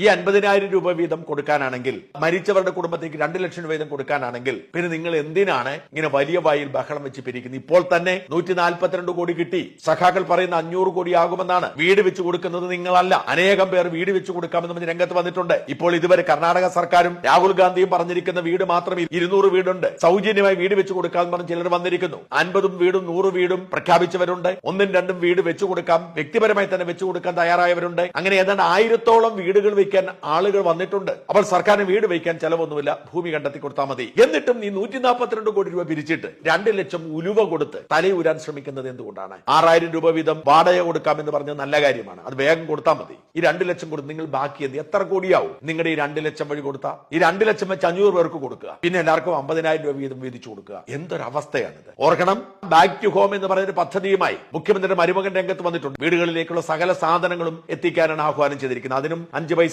ഈ അൻപതിനായിരം രൂപ വീതം കൊടുക്കാനാണെങ്കിൽ മരിച്ചവരുടെ കുടുംബത്തേക്ക് രണ്ട് ലക്ഷം രൂപ വീതം കൊടുക്കാനാണെങ്കിൽ പിന്നെ നിങ്ങൾ എന്തിനാണ് ഇങ്ങനെ വലിയ വായിൽ ബഹളം വെച്ച് പിരിക്കുന്നത്? ഇപ്പോൾ തന്നെ നൂറ്റി നാൽപ്പത്തിരണ്ട് കോടി കിട്ടി. സഖാക്കൾ പറയുന്ന അഞ്ഞൂറ് കോടി ആകുമെന്നാണ്. വീട് വെച്ച് കൊടുക്കുന്നത് നിങ്ങളല്ല. അനേകം പേർ വീട് വെച്ച് കൊടുക്കാമെന്ന് പറഞ്ഞ് രംഗത്ത് വന്നിട്ടുണ്ട്. ഇപ്പോൾ ഇതുവരെ കർണാടക സർക്കാരും രാഹുൽ ഗാന്ധിയും പറഞ്ഞിരിക്കുന്ന വീട് മാത്രം ഇരുന്നൂറ് വീടുണ്ട്. സൗജന്യമായി വീട് വെച്ച് കൊടുക്കാമെന്ന് പറഞ്ഞ് ചിലർ വന്നിരിക്കുന്നു. അൻപതും വീടും നൂറ് വീടും പ്രഖ്യാപിച്ചവരുണ്ട്. ഒന്നും രണ്ടും വീട് വെച്ചു കൊടുക്കാം. വ്യക്തിപരമായി തന്നെ വെച്ചു കൊടുക്കാൻ തയ്യാറായവരുണ്ട്. അങ്ങനെ ഏതാണ്ട് ആയിരത്തോളം വീടുകൾ വയ്ക്കാൻ ആളുകൾ വന്നിട്ടുണ്ട്. അവൾ സർക്കാരിന് വീട് വയ്ക്കാൻ ചെലവൊന്നുമില്ല. ഭൂമി കണ്ടെത്തി കൊടുത്താൽ മതി. എന്നിട്ടും നീ നൂറ്റി നാൽപ്പത്തിരണ്ട് കോടി രൂപ പിരിച്ചിട്ട് രണ്ട് ലക്ഷം ഉലുവ കൊടുത്ത് തലയൂരാൻ ശ്രമിക്കുന്നത് എന്തുകൊണ്ടാണ്? ആറായിരം രൂപ വീതം വാടക കൊടുക്കാമെന്ന് പറഞ്ഞത് നല്ല കാര്യമാണ്. അത് വേഗം കൊടുത്താൽ മതി. ഈ രണ്ട് ലക്ഷം കൊടുത്ത് നിങ്ങൾ ബാക്കി എന്ത് എത്ര കോടിയാവും? നിങ്ങളുടെ ഈ രണ്ട് ലക്ഷം വഴി കൊടുത്താൽ ഈ രണ്ട് ലക്ഷം വെച്ച് അഞ്ഞൂറ് പേർക്ക് കൊടുക്കുക. പിന്നെ എല്ലാവർക്കും അമ്പതിനായിരം രൂപ വീതം വീതിച്ചു കൊടുക്കുക. എന്തൊരവസ്ഥയാണിത്? ഓർക്കണം ബാക്ക് ടു ഹോം എന്ന് പറയുന്ന പദ്ധതിയുമായി മുഖ്യമന്ത്രിയുടെ മരുമകൻ രംഗത്ത് വന്നിട്ടുണ്ട്. വീടുകളിലേക്കുള്ള സകല സാധനങ്ങളും എത്തിക്കാനാണ് ആഹ്വാനം ചെയ്തിരിക്കുന്നത്. അതിനും അഞ്ച് പൈസ